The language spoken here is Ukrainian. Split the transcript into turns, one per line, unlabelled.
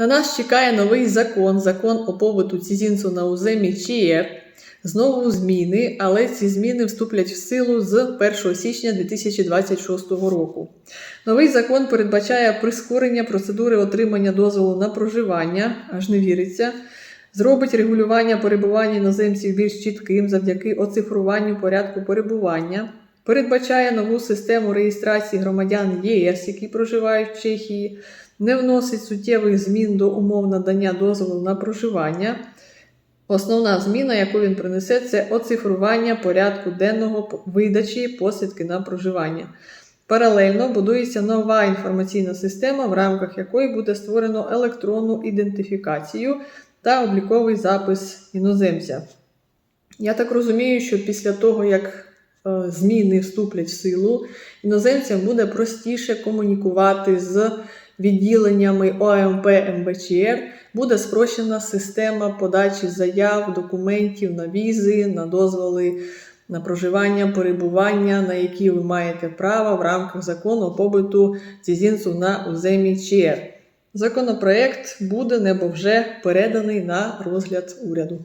На нас чекає новий закон, закон о побуту цізінцу на уземі ЧІЕР. Знову зміни, але ці зміни вступлять в силу з 1 січня 2026 року. Новий закон передбачає прискорення процедури отримання дозволу на проживання, аж не віриться, зробить регулювання перебування іноземців більш чітким завдяки оцифруванню порядку перебування, передбачає нову систему реєстрації громадян ЄС, які проживають в Чехії, не вносить суттєвих змін до умов надання дозволу на проживання. Основна зміна, яку він принесе, це оцифрування порядку денного видачі посвідки на проживання. Паралельно будується нова інформаційна система, в рамках якої буде створено електронну ідентифікацію та обліковий запис іноземця. Я так розумію, що після того, як зміни вступлять в силу, іноземцям буде простіше комунікувати з відділеннями ОМП МБЧР, буде спрощена система подачі заяв, документів на візи, на дозволи на проживання, перебування, на які ви маєте право в рамках закону побиту цізінцу на уземі ЧР. Законопроект буде небо вже переданий на розгляд уряду.